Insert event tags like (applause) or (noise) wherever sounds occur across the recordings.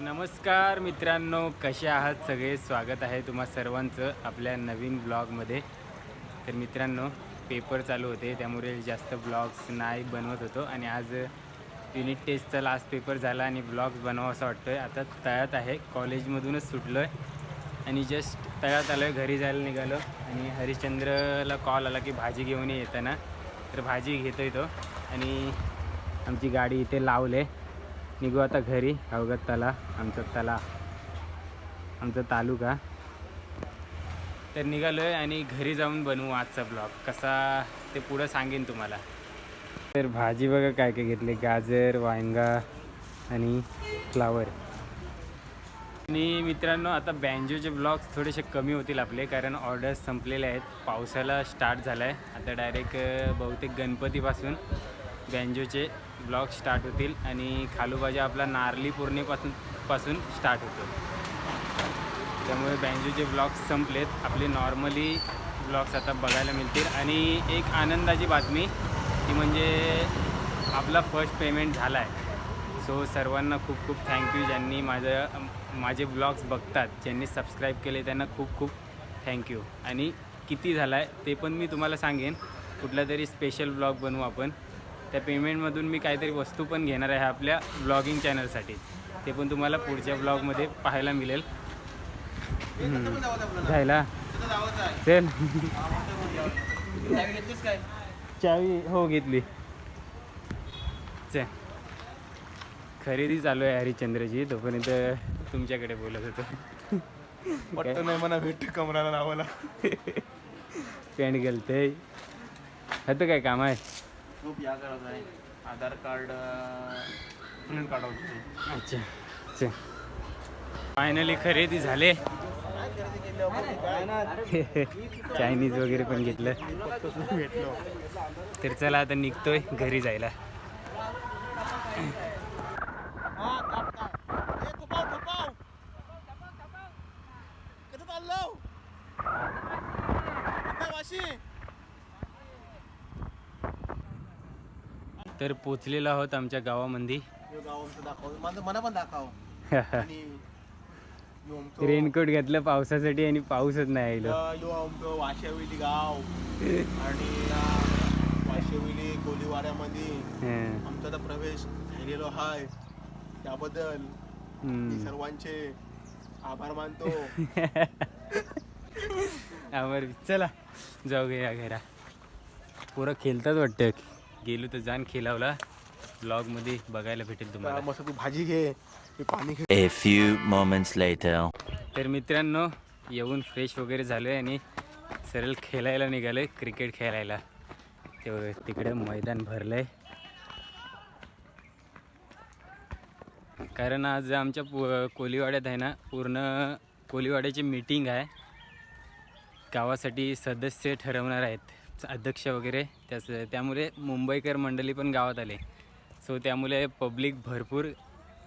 नमस्कार मित्रांनो कसे आहात? सगळे स्वागत आहे तुम्हा सर्वांचं आपल्या नवीन ब्लॉगमध्ये. तर मित्रांनो पेपर चालू होते त्यामुळे जास्त ब्लॉग्स नाही बनवत होतो आणि आज युनिट टेस्टचा लास्ट पेपर झाला आणि ब्लॉग्स बनवा असं आहे आता तळ्यात आहे कॉलेजमधूनच सुटलो आहे आणि जस्ट तळ्यात आलो आहे घरी जायला निघालो आणि हरिश्चंद्रला कॉल आला की भाजी घेऊन येताना. तर भाजी घेतो तो आणि आमची गाडी इथे लावले निघू आता घरी. अवगत तला आमचा तला आमचा तालुका. तर निघालो आहे आणि घरी जाऊन बनवू आजचा ब्लॉग कसा ते पुढं सांगेन तुम्हाला. तर भाजी बघा काय काय घेतले. गाजर वांगा आणि फ्लावर. आणि मित्रांनो आता बँजोचे ब्लॉग्स थोडेसे कमी होतील आपले कारण ऑर्डर्स संपलेले आहेत. पावसाला स्टार्ट झाला आहे आता डायरेक्ट बहुतेक गणपतीपासून बँजोचे ब्लॉग स्टार्ट होतील आणि खालूबाजा आपला नारली पौर्णिमेपासून पासून स्टार्ट होतो. त्यामुळे बँजोचे ब्लॉग्स संपलेत. आपले नॉर्मली ब्लॉग्स आता बघायला मिळतील. आणि एक आनंदाची बातमी ती म्हणजे आपला फर्स्ट पेमेंट झाला आहे सो सर्वांना खूप खूप थँक्यू ज्यांनी माझं माझे ब्लॉग्स बघतात ज्यांनी सबस्क्राईब केले त्यांना खूप खूप थँक्यू आणि किती झाला आहे ते पण मी तुम्हाला सांगेन. कुठला तरी स्पेशल ब्लॉग बनवू आपण. त्या पेमेंटमधून मी काहीतरी वस्तू पण घेणार आहे आपल्या ब्लॉगिंग चॅनलसाठी ते पण तुम्हाला पुढच्या ब्लॉगमध्ये पाहायला मिळेल. जायला. चल. चावी हो घेतली. चल. खरेदी चालू आहे हरिश्चंद्रची तोपर्यंत तुमच्याकडे बोलत होतो. पट्ट नाही म्हणा भेट कमराला लावायला. पॅन्ट गेलते होतं काय काम आहे? खूप या करत आहे. आधार कार्ड प्रिंट काढावं अच्छा फायनली खरेदी झाले. चायनीज वगैरे पण घेतलं. भेटलो तर चला आता निघतोय घरी जायला. तर पोचलेलो आहोत आमच्या गावामध्ये. मला पण दाखव रेनकोट घेतलं पावसासाठी आणि पाऊसच नाही आमचं वाशेविली गाव. आणि वाशेविली कोलीवाड्यामध्ये. आमचा प्रवेश झालेलो आहे त्याबद्दल. सर्वांचे आभार मानतो. (laughs) आवर चला जाऊ या घरा. पोरं खेळतात वाटतं. गेलो तर जाण खेळावला ब्लॉगमध्ये बघायला भेटेल तुम्हाला. मस्त तू भाजी घे मी पाणी घे A few moments later. तर मित्रांनो येऊन फ्रेश वगैरे झालो आहे आणि सरळ खेळायला निघालो आहे क्रिकेट खेळायला. ते बघा, तिकडे मैदान भरलं आहे कारण आज आमच्या पु कोलीवाड्यात आहे ना पूर्ण कोलीवाड्याची मीटिंग आहे. गावासाठी सदस्य ठरवणार आहेत. अध्यक्ष वगैरे त्याच त्यामुळे मुंबईकर मंडळी पण गावात आले. सो त्यामुळे पब्लिक भरपूर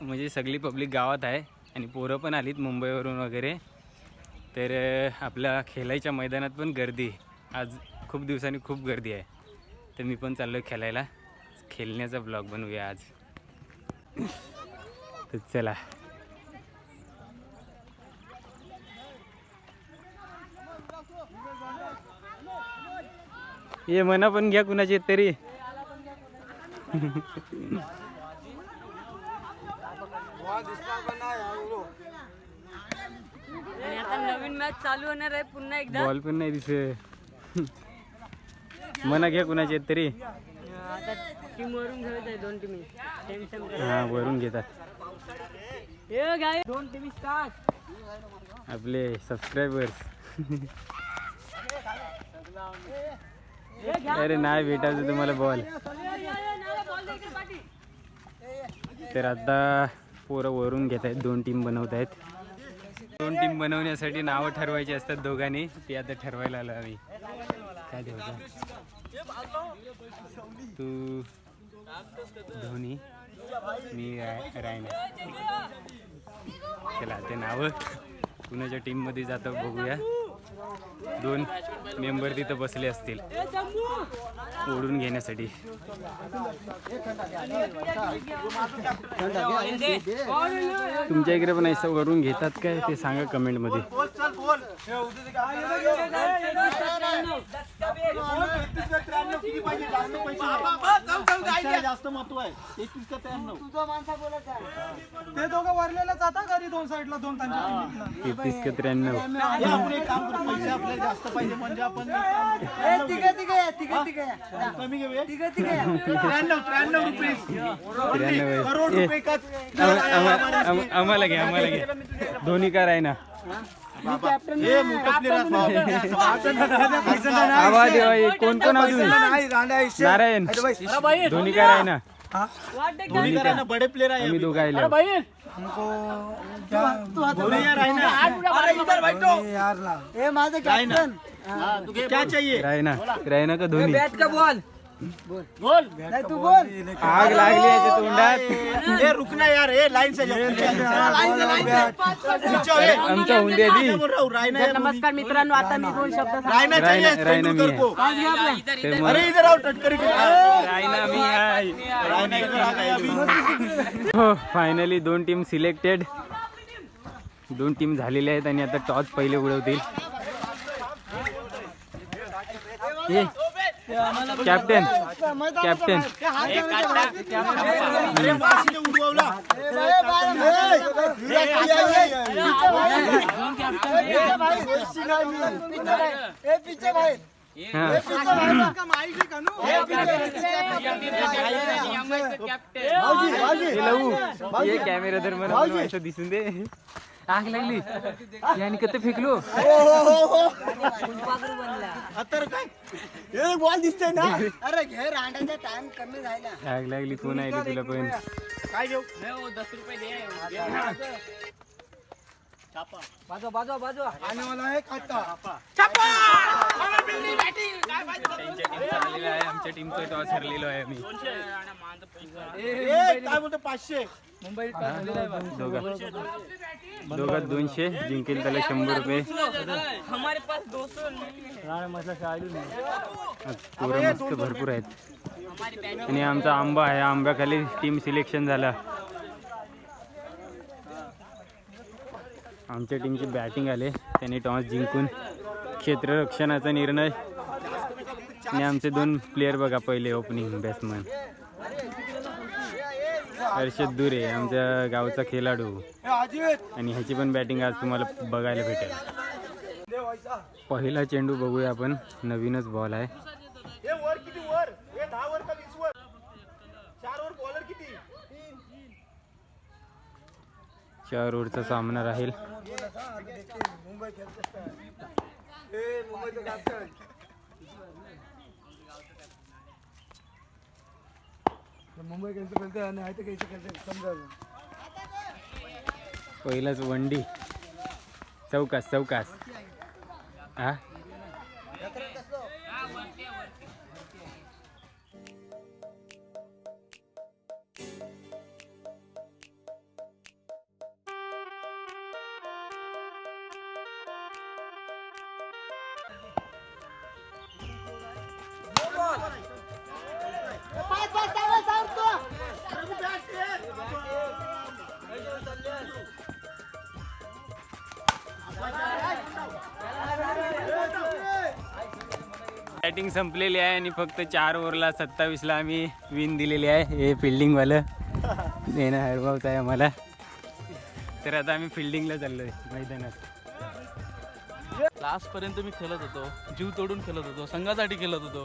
म्हणजे सगळी पब्लिक गावात आहे आणि पोरं पण आलीत मुंबईवरून वगैरे. तर आपल्या खेळायच्या मैदानात पण गर्दी आहे. आज खूप दिवसांनी खूप गर्दी आहे. तर मी पण चाललो आहे खेळायला. खेळण्याचा ब्लॉग बनवूया आज. तर चला. ये म्हणा पण घ्या कुणाची तरी. आणि आता नवीन मॅच चालू होणार आहे पुन्हा एकदा. बॉल पण नाही दिसे म्हणा घ्या कुणाची तरी. आता टीम वरून आहे दोन टीमी हा वरून घेतात. हे गाय दोन टीमी स्टार्ट आपले सबस्क्रायबर्स अरे नाही भेटायचं तुम्हाला बॉल. तर आता पोरं वरून घेत आहेत दोन टीम बनवत आहेत. दोन टीम बनवण्यासाठी नावं ठरवायची असतात दोघांनी ते आता ठरवायला आलो आम्ही. काय देऊ तू धोनी मी रायना. चला ते नावं कुणाच्या टीममध्ये जातो बघूया. दोन मेंबर तिथं बसले असतील. ओढून घेण्यासाठी. तुमच्या इकडे पण ऐसा वरून घेतात काय ते सांगा कमेंटमध्ये बोल. का त्र्याण्णव किती पाहिजे? जास्त पैसे महत्त्व आहे. तेहतीस का त्र्याण्णव? ते दोघं वरलेला जाता घरी दोन साईडला दोन त्यांच्या. तेहतीस का त्र्याण्णव? हे आपण एक काम करू पैसे आपल्याला जास्त पाहिजे म्हणजे आपण कमी घेऊया (laughs) त्र्याण्णव त्र्याण्णव रुपये. त्र्याण्णव करोड आहे. ए, रुपये का आम- आम- आम- आम्हाला घ्या आम्हाला घ्या दोन्ही कार आहे ना. हे? आवाज. कोण कोण नारायण. दोन्ही कार आहे ना. धोनी करा ना बडे प्लेअर आहे आम्ही दोघं आहे. धोनी यार आहे ना क्या चाहिए? रायना रायना का धोनी? का बॉल. आग लागली याच्या तोंडात. ये रुकना यार ये लाइन से जाओ लाइन से लाइन से नीचे हो, ये. आमचा हुंडी आहे मैं ती. बोल रहा हूँ रायना है मुझे। नमस्कार मित्रांनो आता मी दोन शब्द रायना चाहिए मी ते अरे इधर आओ टटकरी रायना मी आहे. रायना इधर आ गया अभी. हो फायनली दोन टीम सिलेक्टेड दोन टीम झालेल्या आहेत आणि आता टॉस पहिले उडवतील. ये. कॅप्टन कॅप्टन हा हे कॅमेरा तर मला दिसून दे आग लागली. याने कत फेकलो? तर काय? हे बॉल दिसते ना. अरे घे रांडाचा टाइम कमी झाला. आग लागली कोण आहे तुला पण? काय घेऊ? बाजू बाजू बाजू. आणि मला हे आमच्या टीमचा टॉस हरलेलो आहे मी ए काय बोलतो पाचशे? दोघा. दोघात दोनशे. जिंकेल त्याला शंभर रुपये. हमारे पास दोस्तों नहीं आज पोरं मस्त भरपूर आहेत. आणि आमचा आंबा आहे आंब्याखाली टीम सिलेक्शन झाला. आमच्या टीमची बॅटिंग आले. त्यांनी टॉस जिंकून क्षेत्ररक्षणाचा निर्णय आणि आमचे दोन प्लेयर बघा पहिले ओपनिंग बॅट्समन हर्षद दुरे आमच्या गावचा खेळाडू. आणि ह्याची पण बॅटिंग आज तुम्हाला बघायला भेटेल. पहिला चेंडू बघूया आपण. नवीनच बॉल आहे. चार वर बॉलर किती? चार ओव्हरचा सामना राहील मुंबई कैसे तर समजा पहिलाच वंडी. चौकास चौकास. हा? बॅटिंग संपलेली आहे आणि फक्त चार ओव्हरला सत्तावीसला आम्ही विन दिलेली आहे. हे फिल्डिंगवालं देणं हरभावत आहे आम्हाला. तर आता आम्ही फिल्डिंगला चाललो आहे मैदानात. लास्ट पर्यंत मी खेळत होतो. जीव तोडून खेळत होतो. संघासाठी खेळत होतो.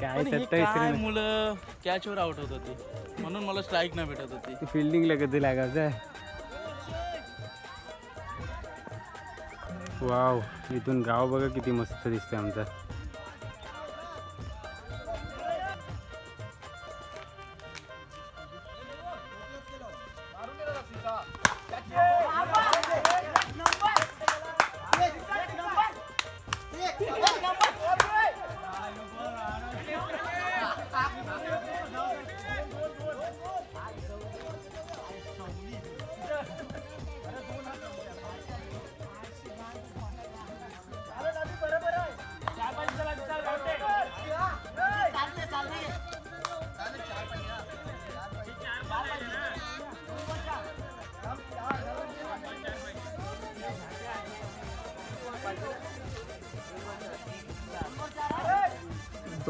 काय सत्तावीस मुलं कॅचवर आउट होत होती. म्हणून मला स्ट्राईक नाही भेटत होती. फिल्डिंगला कधी लागायचं वाव इथून गाव बघा किती मस्त दिसतंय आमचा.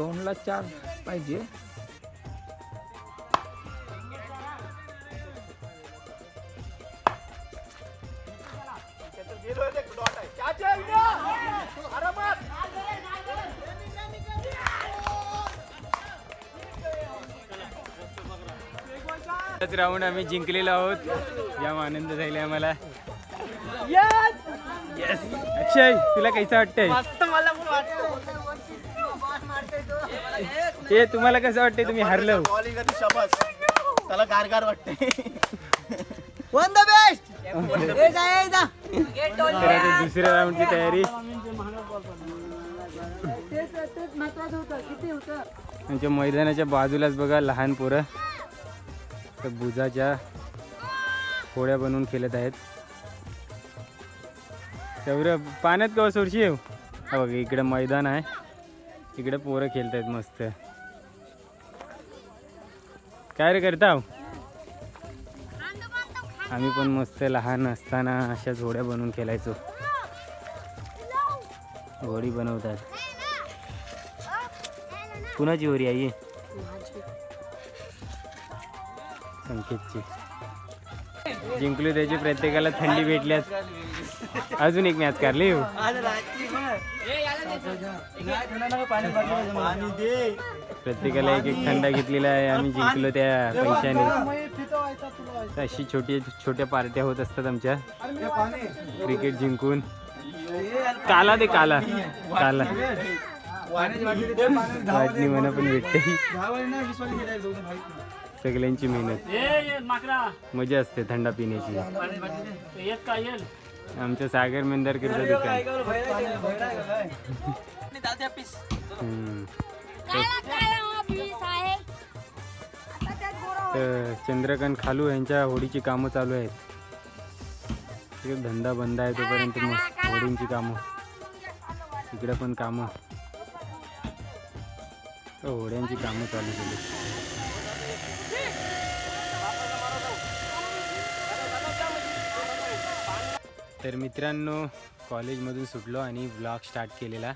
दोनला चार पाहिजे. राऊंड आम्ही जिंकलेलो आहोत. जाम आनंद झाला आम्हाला. येस अक्षय तुला कैसा वाटतंय? ते तुम्हाला कसं वाटतंय तुम्ही हरलो? बॉलिंग कधी शबास? त्याला गारगार वाटते तर आता दुसऱ्या राऊंडची तयारी. आमच्या मैदानाच्या बाजूलाच बघा लहान पोरं. त्या बुजाच्या होड्या बनवून खेळत आहेत. तेवढं पाण्यात कवा सोडशी? येऊ हा बघा इकडे मैदान आहे. इकडे पोरं खेळत आहेत मस्त. काय रे करता आम्ही पण मस्त लहान असताना अशा झोड्या बनवून खेळायचो. होडी बनवतात. कुणाची होडी आई? संकेतची. जिंकलो त्याची प्रत्येकाला थंडी भेटल्यात अजून एक मॅच काढली हो. पाणी. दे प्रत्येकाला एक एक थंडा घेतलेला आहे. आम्ही जिंकलो त्या पैशाने अशी छोटी छोट्या पार्ट्या होत असतात आमच्या. क्रिकेट जिंकून. काला ते काला. काला. वाटणी म्हणा पण. भेटते. सगळ्यांची मेहनत. मजा असते थंडा पिण्याची. आमचं सागर मेंदर करतं दुकान. तर चंद्रकांत खालू यांच्या होडीची कामं चालू आहेत. धंदा बंद आहे तोपर्यंत मग होडींची कामं. इकडे पण कामं. तर होड्यांची कामं चालू केली. तर मित्रांनो कॉलेजमधून सुटलो आणि ब्लॉग स्टार्ट केलेला.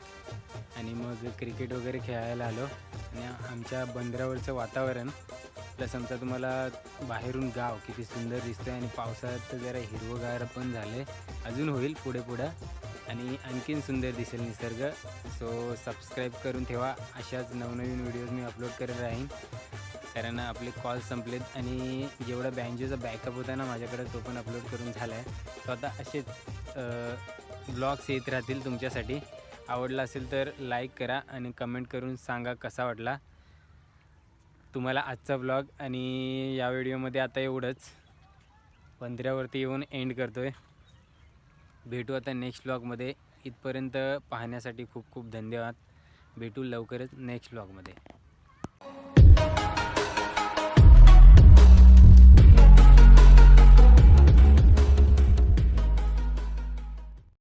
आणि मग क्रिकेट वगैरे खेळायला आलो. आणि आमच्या बंदरावरचं वातावरण प्लस आमचा तुम्हाला बाहेरून गाव किती सुंदर दिसतंय आणि पावसाळ्यात तर जरा हिरवंगार पण झालं अजून होईल पुढे पुढं. आणि आणखीन सुंदर दिसेल निसर्ग. सो सबस्क्राईब करून ठेवा. अशाच नवनवीन व्हिडिओज मी अपलोड करत राहीन. कारण आपले कॉल संपलेत आणि जेवढा बँजेचा बॅकअप होता ना माझ्याकडे तो पण अपलोड करून झाला आहे सो आता असेच ब्लॉग्स येत राहतील तुमच्यासाठी. आवडला असेल तर लाईक करा आणि कमेंट करून सांगा कसा वाटला. तुम्हाला आजचा ब्लॉग आणि या व्हिडिओमध्ये आता एवढंच. पंधरावरती येऊन एंड करतो आहे भेटू आता नेक्स्ट ब्लॉगमध्ये इथपर्यंत पाहण्यासाठी खूप खूप धन्यवाद. भेटू लवकरच नेक्स्ट ब्लॉगमध्ये